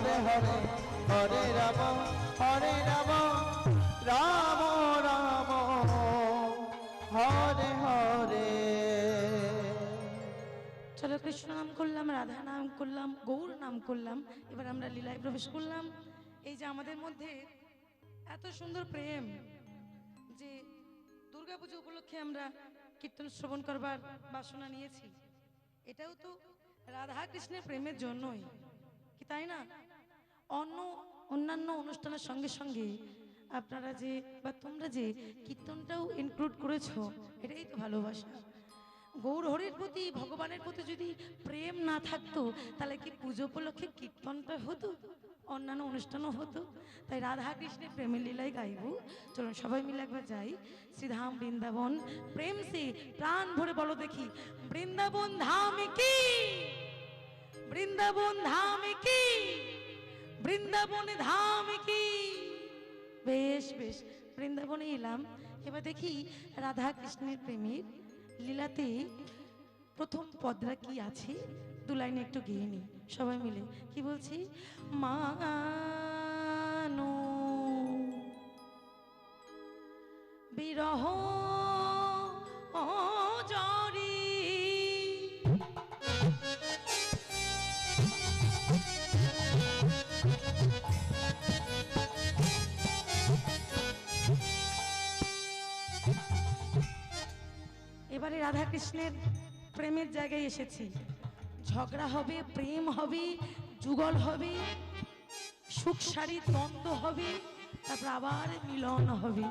হরে হরে হরে রাম হরে রাম রাম রাম, হরে হরে। চলো কৃষ্ণ নাম করলাম, রাধা নাম করলাম, গৌর নাম করলাম, এবার আমরা লীলায় প্রবেশ করলাম। এই যে আমাদের মধ্যে এত সুন্দর প্রেম যে দুর্গাপুজো উপলক্ষে আমরা কীর্তন শ্রবণ করবার বাসনা নিয়েছি, এটাও তো রাধা কৃষ্ণের প্রেমের জন্যই, কি তাই না? অন্য অন্যান্য অনুষ্ঠানের সঙ্গে সঙ্গে আপনারা যে বা তোমরা যে কীর্তনটাও ইনক্লুড করেছ, এটাই তো ভালোবাসা। গৌর হরির প্রতি, ভগবানের প্রতি যদি প্রেম না থাকতো, তাহলে কি পুজো উপলক্ষে কীর্তনটা হতো? অন্যান্য অনুষ্ঠানও হতো? তাই রাধা কৃষ্ণের প্রেমের লীলাই গাইব। চলুন সবাই মিলে একবার যাই। শ্রীধাম বৃন্দাবন, প্রেম সে প্রাণ ভরে বলো দেখি। বৃন্দাবন ধাম কি? বৃন্দাবন ধাম কি? বৃন্দাবন ধাম কি? বেশ বেশ, বৃন্দাবনে এলাম। এবার দেখি রাধা কৃষ্ণের প্রেমের লীলাতে প্রথম পদরা কি আছে? দু লাইনে একটু গেয়ে নি, সবাই মিলে। কি বলছি? মানো, বিরহ এবারে রাধা কৃষ্ণের প্রেমের জায়গায় এসেছি। ঝগড়া হবে, প্রেম হবে, যুগল হবে, সুখ সারি তন্ত হবে, তারপর আবার মিলন হবে।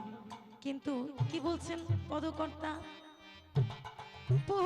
কিন্তু কি বলছেন পদকর্তা? ভো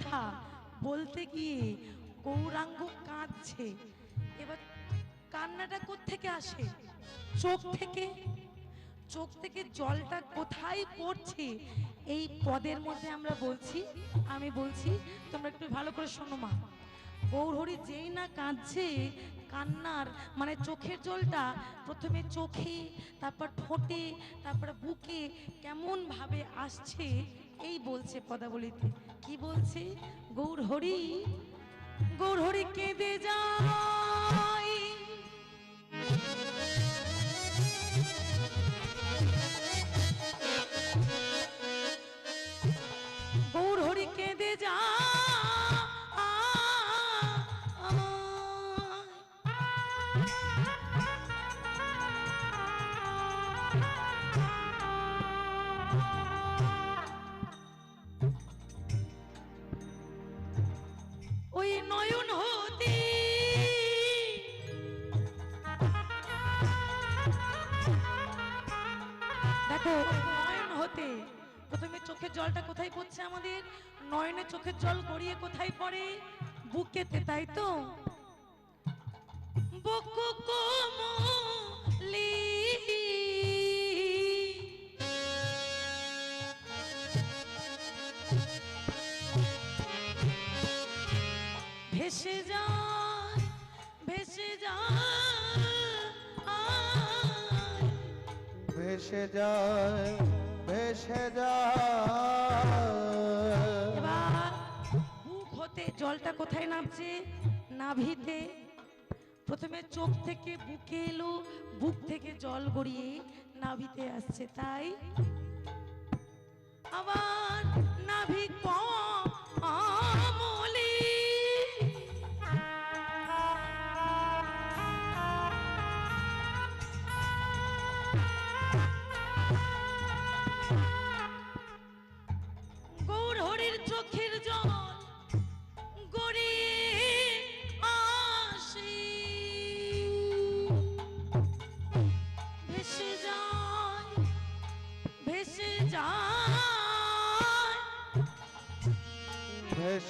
কথা বলতে গিয়ে গৌরাঙ্গ কাঁদছে। এবার কান্নাটা থেকে আসে? চোখ থেকে? চোখ থেকে জলটা কোথায় পড়ছে? এই পদের মধ্যে আমরা বলছি, আমি বলছি, তোমরা একটু ভালো করে শোনো মা। গৌরহরি যেই না কাঁদছে, কান্নার মানে চোখের জলটা প্রথমে চোখে, তারপর ঠোঁটে, তারপর বুকে কেমন ভাবে আসছে, এই বলছে পদাবলিতে। কি হরি গৌড় হরি কেঁদে যায় নয়ন হতে। প্রথমে চোখের জলটা কোথায় পড়ছে আমাদের? নয়নে চোখের জল গড়িয়ে কোথায় পড়ে? বুকেতে, তাই তো? বুকু কোমলি। ভেসে যায় ভেসে ভেসে বুক হতে জলটা কোথায় নামছে? নাভিতে। প্রথমে চোখ থেকে বুকে এলো, বুক থেকে জল গড়িয়ে নাভিতে আসছে, তাই? আবার নাভি কমলি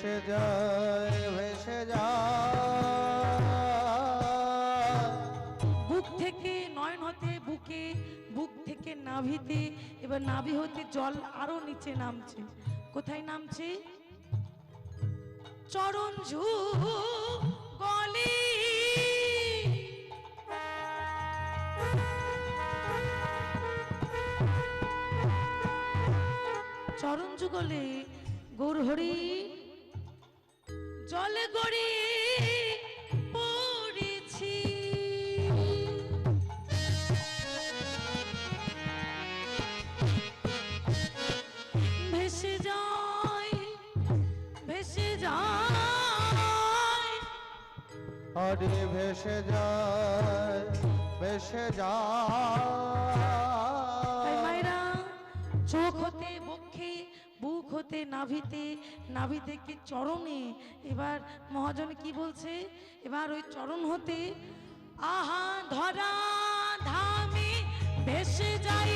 ভেসে যায় ভেসে যায়। বুক থেকে নয়ন হতে বুকে, বুক থেকে নাভিতে, এবার নাভি হতে জল আরও নিচে নামছে। কোথায় নামছে? চরণ ঝু গলে। চরণ যুগলে গৌর হরি জলে গড়ে পড়েছি। ভেসে যায় ভেসে যায়। হরে ভেসে যায় ভেসে যায়। বুক হতে নাভিতে নাভি থেকে চরণে? এবার মহাজন কি বলছে? এবার ওই চরণ হতে, আহা ধরা ধামে ভেসে যাই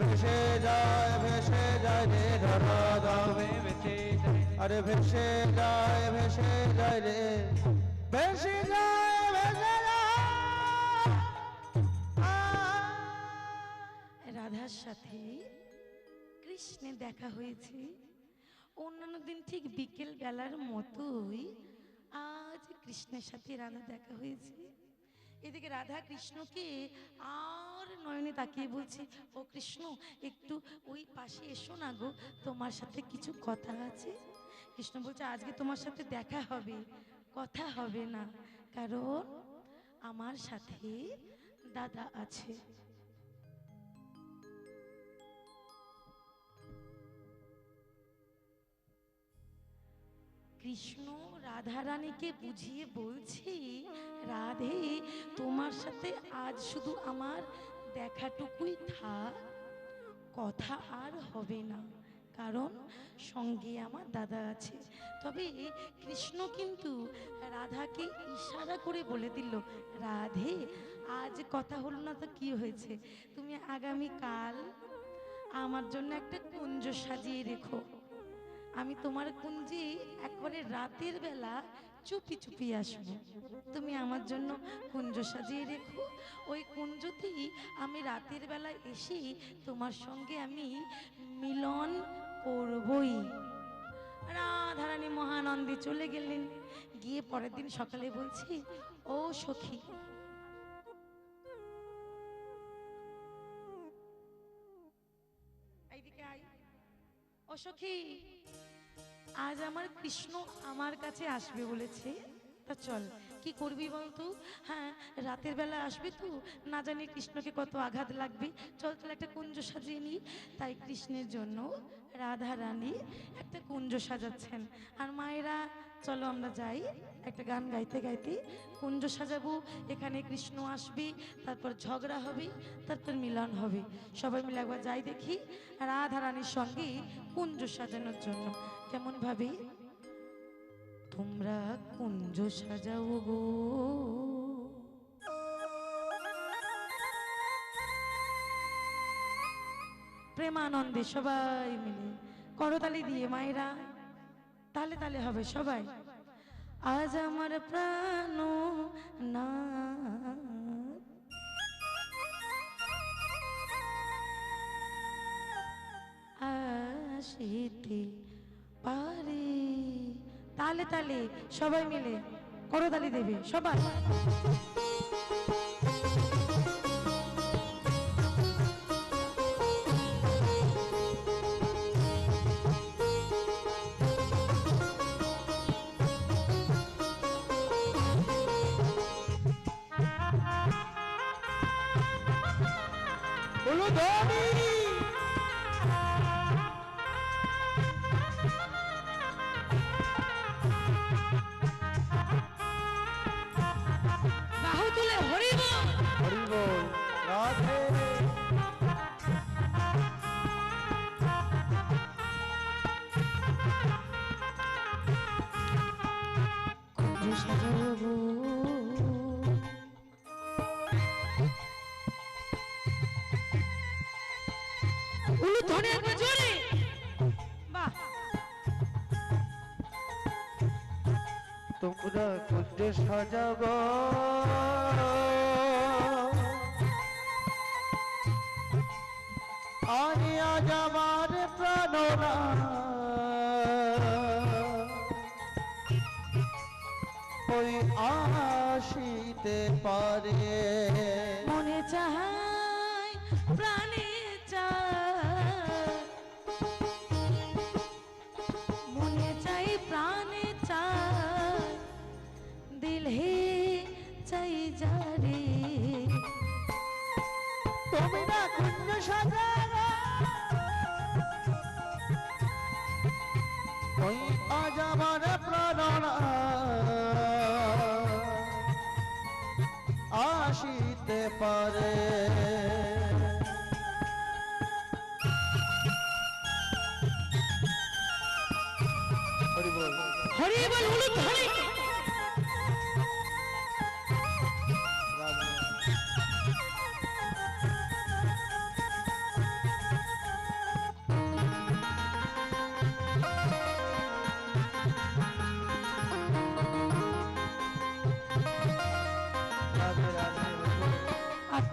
ভেসে যায় ভেসে যায় রে। আরে ভেসে যায় ভেসে যায় রে। ভেসে যায় রাধার সাথে কৃষ্ণে দেখা হয়েছে। অন্যান্য দিন ঠিক বিকেল বেলার মতোই আজ কৃষ্ণের সাথে রাধা দেখা হয়েছে। এদিকে রাধা কৃষ্ণকে আর নয়নে তাকিয়ে বলছে, ও কৃষ্ণ, একটু ওই পাশে এসো না গো, তোমার সাথে কিছু কথা আছে? কৃষ্ণ বলছে, আজকে তোমার সাথে দেখা হবে, কথা হবে না, কারণ আমার সাথে দাদা আছে। কৃষ্ণ রাধারানীকে বুঝিয়ে বলছি, রাধে, তোমার সাথে আজ শুধু আমার দেখাটুকুই থাক। কথা আর হবে না, কারণ সঙ্গে আমার দাদা আছে। তবে কৃষ্ণ কিন্তু রাধাকে ইশারা করে বলে দিল, রাধে, আজ কথা হলো না তো কি হয়েছে? তুমি আগামী কাল আমার জন্য একটা কুঞ্জ সাজিয়ে রেখো। আমি তোমার কুঞ্জে একবারে রাতের বেলা চুপি চুপি আসব। তুমি আমার জন্য কুঞ্জ সাজিয়ে রেখো। ওই কুঞ্জতেই আমি রাতের বেলা এসে তোমার সঙ্গে আমি মিলন করবই। রাধারানী মহানন্দে চলে গেলেন। গিয়ে পরের দিন সকালে বলছি, ও সখী, এইদিকে আয়। ও সখী আজ আমার কৃষ্ণ আমার কাছে আসবে বলেছে। তা চল, কি করবি বলতো? হ্যাঁ রাতের বেলা আসবে তো, না জানি কৃষ্ণকে কত আঘাত লাগবে। চল চল একটা কুঞ্জ সাজিয়ে নিই তাই কৃষ্ণের জন্য রাধা রানী একটা কুঞ্জ সাজাচ্ছেন। আর মায়েরা, চলো আমরা যাই, একটা গান গাইতে গাইতে কুঞ্জ সাজাবো। এখানে কৃষ্ণ আসবে, তারপর ঝগড়া হবে, তারপর মিলন হবে। সবাই মিলে একবার যাই দেখি। রাধা রানীর সঙ্গে কুঞ্জ সাজানোর জন্য। কেমন ভাবে? তোমরা কুঞ্জ সাজাও গো। প্রেমানন্দে সবাই মিলে করতালি দিয়ে মায়েরা। তালে তালে হবে সবাই। আজ আমার প্রাণ না। আসিতে পারে তালে তালে সবাই মিলে করতালি দেবে সবাই। সাজাবো উলু ধরে একবার জোরে বাহ তোমরা কুঞ্জে সাজাব। আমি আজ প্রাণনা। ওই আসিতে পারে। মনে চাহাই প্রাণে চায়। মনে চাই প্রাণে চায়। দিল হে চাই যারে। তুমি না কুঞ্জ সাজাবো ওই আজ আমার প্রাণনা। আসিতে পারে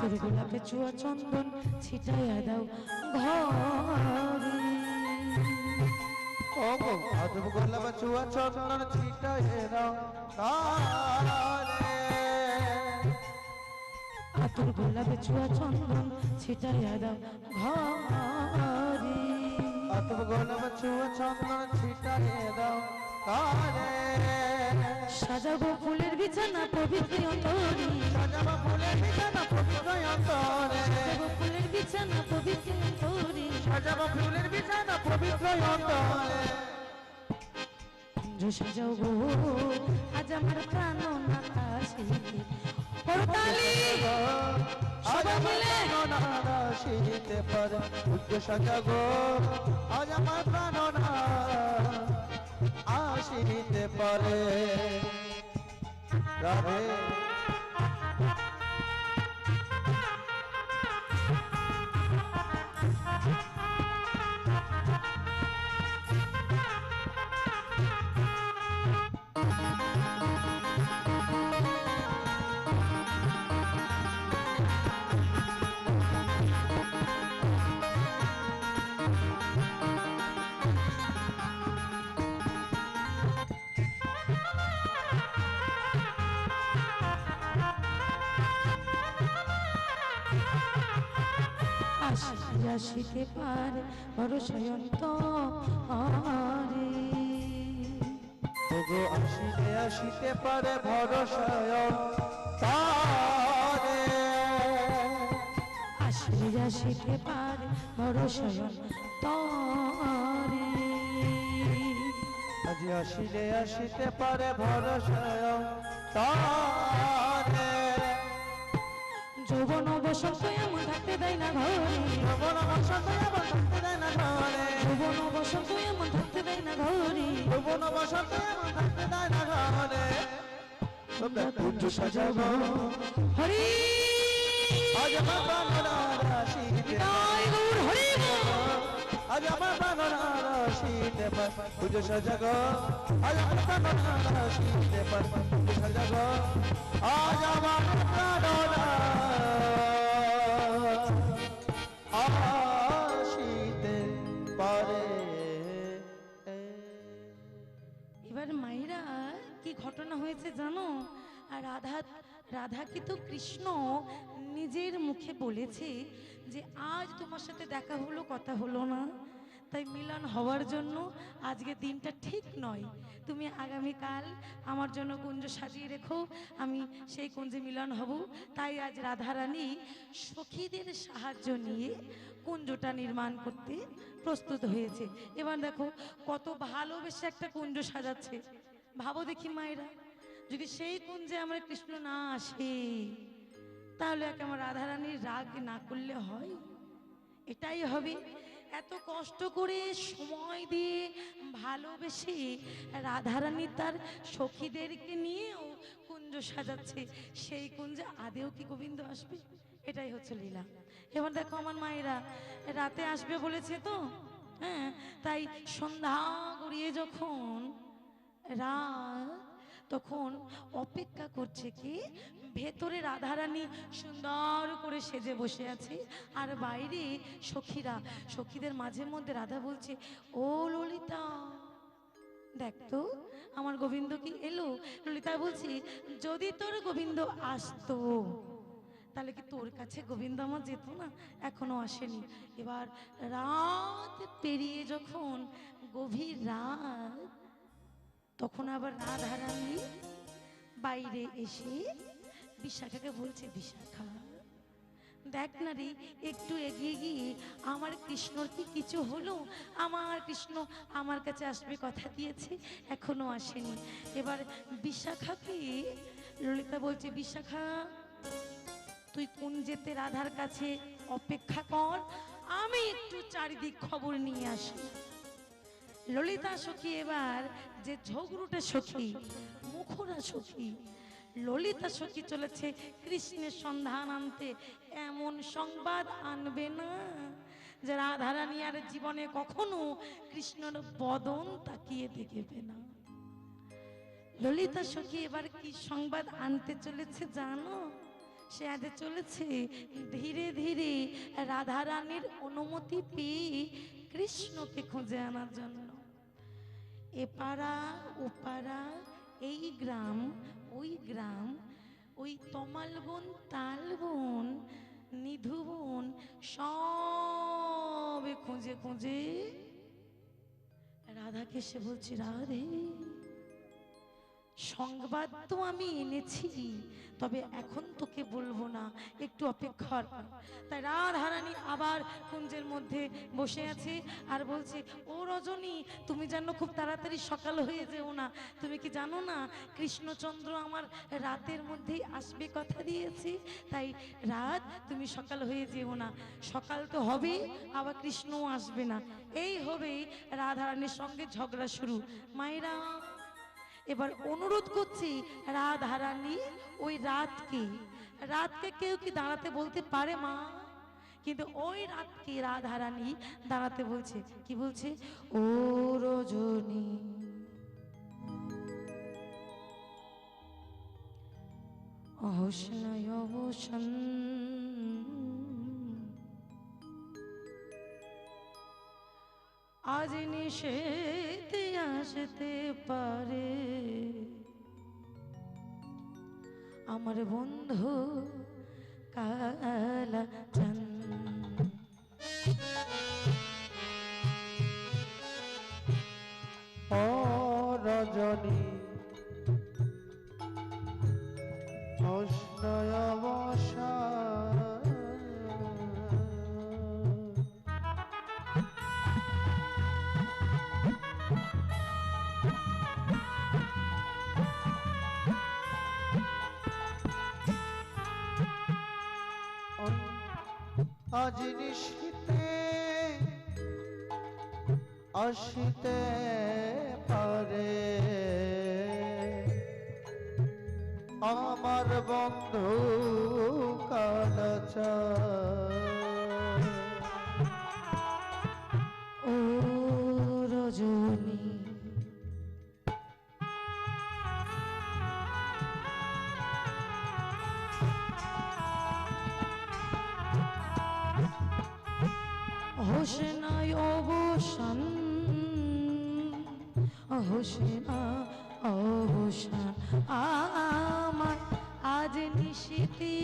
তোর গোলাপে চুয়া চন্দন ছিটাইয়া দাও। ঘরে ও গো আদব গোলাপ চুয়া চন্দন ছিটায়ে দাও। তারে আতর গোলাপে চুয়া চন্দন ছিটাইয়া দাও। ঘরে আদব গোলাপ চুয়া চন্দন ছিটায়ে দাও। সাজাবো ফুলের বিছানা পবিত্র অন্তরে। সাজাবা ফুলের বিছানা পবিত্র অন্তরে। সাজাবো ফুলের বিছানা পবিত্র অন্তরে সাজাবা ফুলের বিছানা পবিত্র অন্তরে কুঞ্জ সাজাও গো আজ আমার প্রাণ নাতা শিখে করতালি সবাই মিলে। প্রাণনা পারে উচ্চ সাজাগো আজ আমার প্রাণনা আসিতে পারে রাধে আসিতে পারে আরে ওগো আসিতে আসিতে পারে ভরসায় তারে আসি আসিতে পারে ভরসয়ন্ত আরে আজ আসিলে আসিতে পারে ভরসায় তারে যৌবন বসন্ত এমন থাকতে দেয় না ঘরে। ভবন বসন্ত এমন থাকতে দেয় না ঘরে। যৌবন বসন্ত এমন থাকতে দেয় না ঘরে। ভবন বসন্ত এমন থাকতে দেয় না ঘরে। তোমরা কুঞ্জ সাজাবো। হরি। আজ বাবা হরি বল। আজ আমার বাংলা রাশিতে পুজো সাজাগো আজ আমার বাংলা রাশিতে পুজো সাজাগো আজ আমার পারে। এবার মায়েরা, কি ঘটনা হয়েছে জানো? আর রাধা রাধাকে তো কৃষ্ণ নিজের মুখে বলেছে যে আজ তোমার সাথে দেখা হলো, কথা হলো না। তাই মিলন হওয়ার জন্য আজকে দিনটা ঠিক নয়। তুমি আগামীকাল আমার জন্য কুঞ্জ সাজিয়ে রেখো, আমি সেই কুঞ্জে মিলন হব। তাই আজ রাধারানী সখীদের সাহায্য নিয়ে কুঞ্জটা নির্মাণ করতে প্রস্তুত হয়েছে। এবার দেখো, কত ভালোবেসে একটা কুঞ্জ সাজাচ্ছে। ভাবো দেখি মায়েরা, যদি সেই কুঞ্জে আমার কৃষ্ণ না আসে তাহলে এক আমার রাধারানীর রাগ না করলে হয়? এটাই হবে। এত কষ্ট করে সময় দিয়ে ভালোবেসে রাধারানী তার সখীদেরকে নিয়েও কুঞ্জ সাজাচ্ছে, সেই কুঞ্জে আদেও কি গোবিন্দ আসবে? এটাই হচ্ছে লীলা। এবার দেখো আমার মায়েরা, রাতে আসবে বলেছে তো? হ্যাঁ তাই সন্ধ্যা গড়িয়ে যখন রাত, তখন অপেক্ষা করছে কি? ভেতরে রাধারানী সুন্দর করে সেজে বসে আছে। আর বাইরে সখীরা, সখীদের মাঝে মধ্যে রাধা বলছে, ও ললিতা, দেখ তো, আমার গোবিন্দ কি এলো? ললিতা বলছি, যদি তোর গোবিন্দ আসতো, তাহলে কি তোর কাছে গোবিন্দ আমার যেত না? এখনও আসেনি। এবার রাত পেরিয়ে যখন গভীর রাত, তখন আবার রাধারানী বাইরে এসে বিশাখাকে বলছে বিশাখা দেখ না রে, একটু এগিয়ে গিয়ে আমার কৃষ্ণর কি কিছু হলো? আমার কৃষ্ণ আমার কাছে আসবে কথা দিয়েছে, এখনও আসেনি। এবার বিশাখাকে, ললিতা বলছে, বিশাখা, তুই কোন যেতে রাধার কাছে অপেক্ষা কর, আমি একটু চারিদিক খবর নিয়ে আসি। ললিতা সখী এবার যে ঝগড়ুটে সখী মুখরা সখী ললিতা সখী চলেছে, কৃষ্ণের সন্ধান আনতে। এমন সংবাদ আনবে না যে রাধারানী আর জীবনে কখনো কৃষ্ণর বদন তাকিয়ে দেখবে না। ললিতা সখী এবার কি সংবাদ আনতে চলেছে জানো? সে আজ চলেছে ধীরে ধীরে রাধারানীর অনুমতি পেয়ে কৃষ্ণকে খুঁজে আনার জন্য। এপাড়া ওপাড়া এই গ্রাম ওই গ্রাম ওই তমালবন তালবন নিধুবন সবে খুঁজে খুঁজে রাধাকে সে বলছে রাধে। সংবাদ তো আমি এনেছি, তবে এখন তোকে বলব না, একটু অপেক্ষার। তাই রাধারানী আবার কুঞ্জের মধ্যে বসে আছে আর বলছে, ও রজনী, তুমি জানো খুব তাড়াতাড়ি সকাল হয়ে যেও না। তুমি কি জানো না, কৃষ্ণচন্দ্র আমার রাতের মধ্যেই আসবে কথা দিয়েছে। তাই রাত, তুমি সকাল হয়ে যেও না। সকাল তো হবে, আবার কৃষ্ণও আসবে না। এই হবেই রাধারানীর সঙ্গে ঝগড়া শুরু। মায়েরা এবার অনুরোধ করছি, রাধারানী, ওই রাতকে রাতকে কেউ কি দাঁড়াতে বলতে পারে মা? কিন্তু ওই রাতকে রাধারানী দাঁড়াতে বলছে। কি বলছে? ও রজনী। অবসন আজ নিষেধ আসতে পারে। আমার বন্ধু কালা আজ নিশীতে আসিতে পারে। আমার বন্ধু কালচার। হোসেনায় অবসান, হোসেনা অবসান। আমার আজ নিশীতে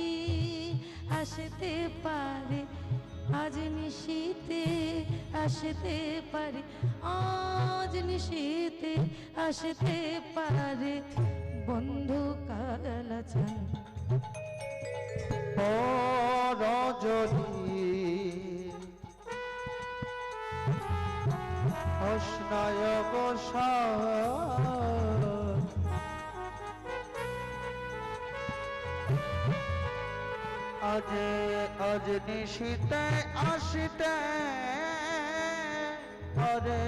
আসতে পারে, আজ নিশীতে আসতে পারে, আজ নিশীতে আসতে পারে বন্ধু কালাচান রজনী বসা আজ আজ নিশিতে আসিতে পারে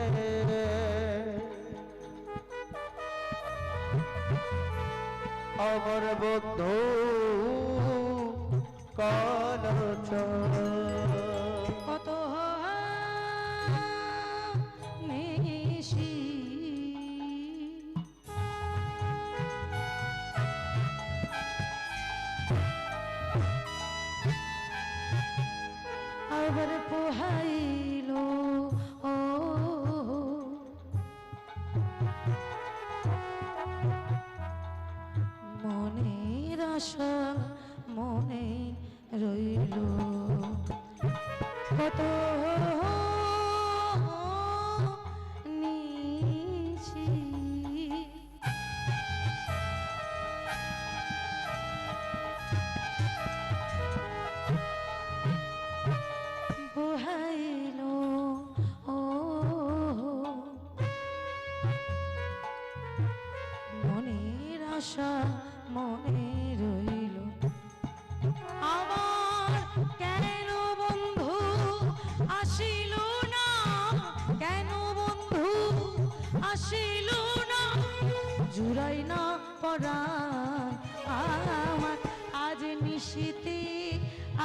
আমার বন্ধু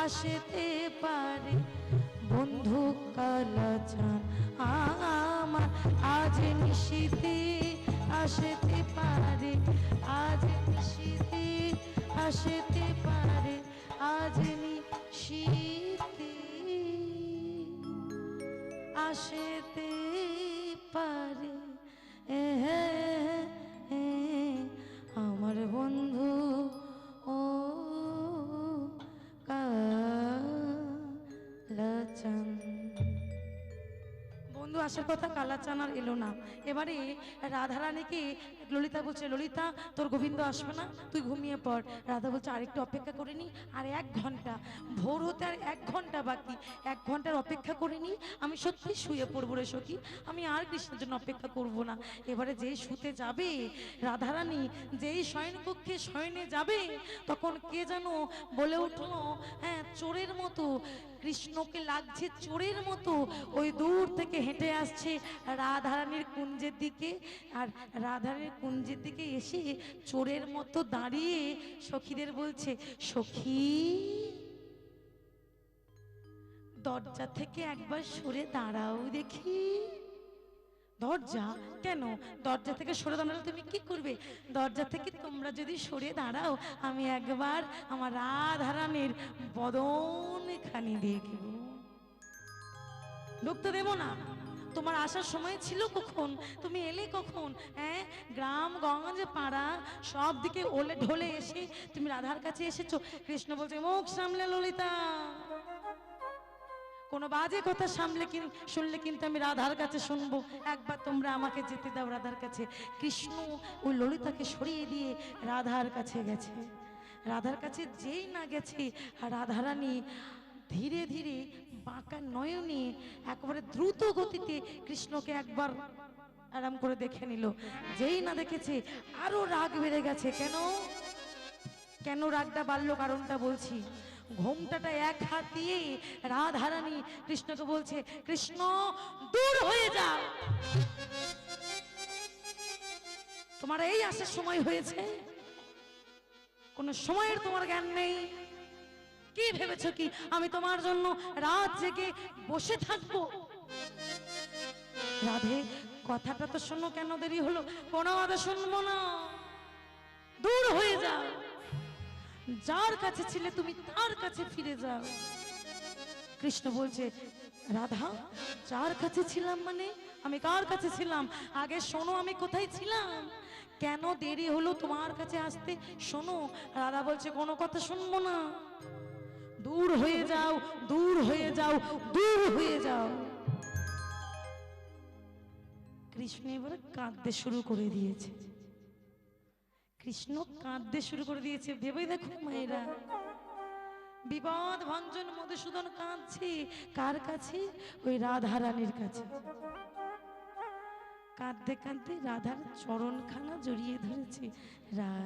আসতে পারে। বন্ধু কালাচান, আমার আজ নিশিতে আসতে পারে। আজ নিশিতে আসতে পারে। আজ নিশিতে আসতে পারে। আসার কথা কালাচান চানার এলো না। এবারে রাধারানীকে ললিতা বলছে, ললিতা, তোর গোবিন্দ আসবে না? তুই ঘুমিয়ে পড়। রাধা বলছে, আরেকটু অপেক্ষা করে নি, আর এক ঘণ্টা। ভোর হতে আর এক ঘণ্টা বাকি। এক ঘণ্টার অপেক্ষা করে নি, আমি সত্যি শুয়ে পড়ব রে সখী। আমি আর কৃষ্ণের জন্য অপেক্ষা করব না। এবারে যেই শুতে যাবে, রাধারানী, যেই শয়নকক্ষে শয়নে যাবে, তখন কে যেন বলে উঠল হ্যাঁ চোরের মতো, কৃষ্ণকে লাগছে চোরের মতো। ওই দূর থেকে হেঁটে আসছে রাধারানীর কুঞ্জের দিকে। আর রাধারানীর কুঞ্জের দিকে এসে চোরের মতো দাঁড়িয়ে সখীদের বলছে, সখী, দরজা থেকে একবার সরে দাঁড়াও দেখি। দরজা? কেন? দরজা থেকে সরে দাঁড়ালে তুমি কি করবে? দরজা থেকে তোমরা যদি সরে দাঁড়াও, আমি একবার আমার রাধারানীর বদন খানি দেখব ঢুকতে দেবো না। তোমার আসার সময় ছিল কখন? তুমি এলে কখন? হ্যাঁ? গ্রাম, গঞ্জ, পাড়া, সব দিকে ওলে ঢলে এসে তুমি রাধার কাছে এসেছ। কৃষ্ণ বলছে, মুখ সামলে ললিতা। কোনো বাজে কথা সামলে শুনলে কিন্তু আমি রাধার কাছে শুনব। একবার তোমরা আমাকে যেতে দাও রাধার কাছে। কৃষ্ণ ওই ললিতাকে সরিয়ে দিয়ে রাধার কাছে গেছে। রাধার কাছে যেই না গেছে রাধারানী ধীরে ধীরে বাঁকা নয়নে একেবারে দ্রুত গতিতে কৃষ্ণকে একবার আরাম করে দেখে নিল। যেই না দেখেছে, আরও রাগ বেড়ে গেছে। কেন? কেন রাগটা বাড়লো কারণটা বলছি। ঘোমটাটা এক হাত দিয়ে রাধারানী কৃষ্ণকে বলছে, কৃষ্ণ, দূর হয়ে যাও তোমার এই আসার সময় হয়েছে। কোন সময়ের তোমার জ্ঞান নেই। কি ভেবেছো কি? আমি তোমার জন্য রাত জেগে বসে থাকব। রাধে, কথাটা তো শোনো কেন দেরি হলো? কোনো কথা শুনব না। দূর হয়ে যাও। যার কাছে ছিলে তুমি তার কাছে ফিরে যাও। কৃষ্ণ বলছে, রাধা, যার কাছে ছিলাম মানে? আমি কার কাছে ছিলাম? আগে শোনো আমি কোথায় ছিলাম? কেন দেরি হলো তোমার কাছে আসতে? শোনো। রাধা বলছে, কোনো কথা শুনব না। দূর হয়ে যাও, দূর হয়ে যাও, দূর হয়ে যাও। কৃষ্ণ এবারে কাঁদতে শুরু করে দিয়েছে। কৃষ্ণ কাঁদতে শুরু করে দিয়েছে। ভেবে দেখো মায়েরা বিপদ ভঞ্জন, মধুসূদন কাঁদছে। কার কাছে? ওই রাধারানীর কাছে। কাঁদতে কাঁদতে রাধার চরণখানা জড়িয়ে ধরেছে। রাধা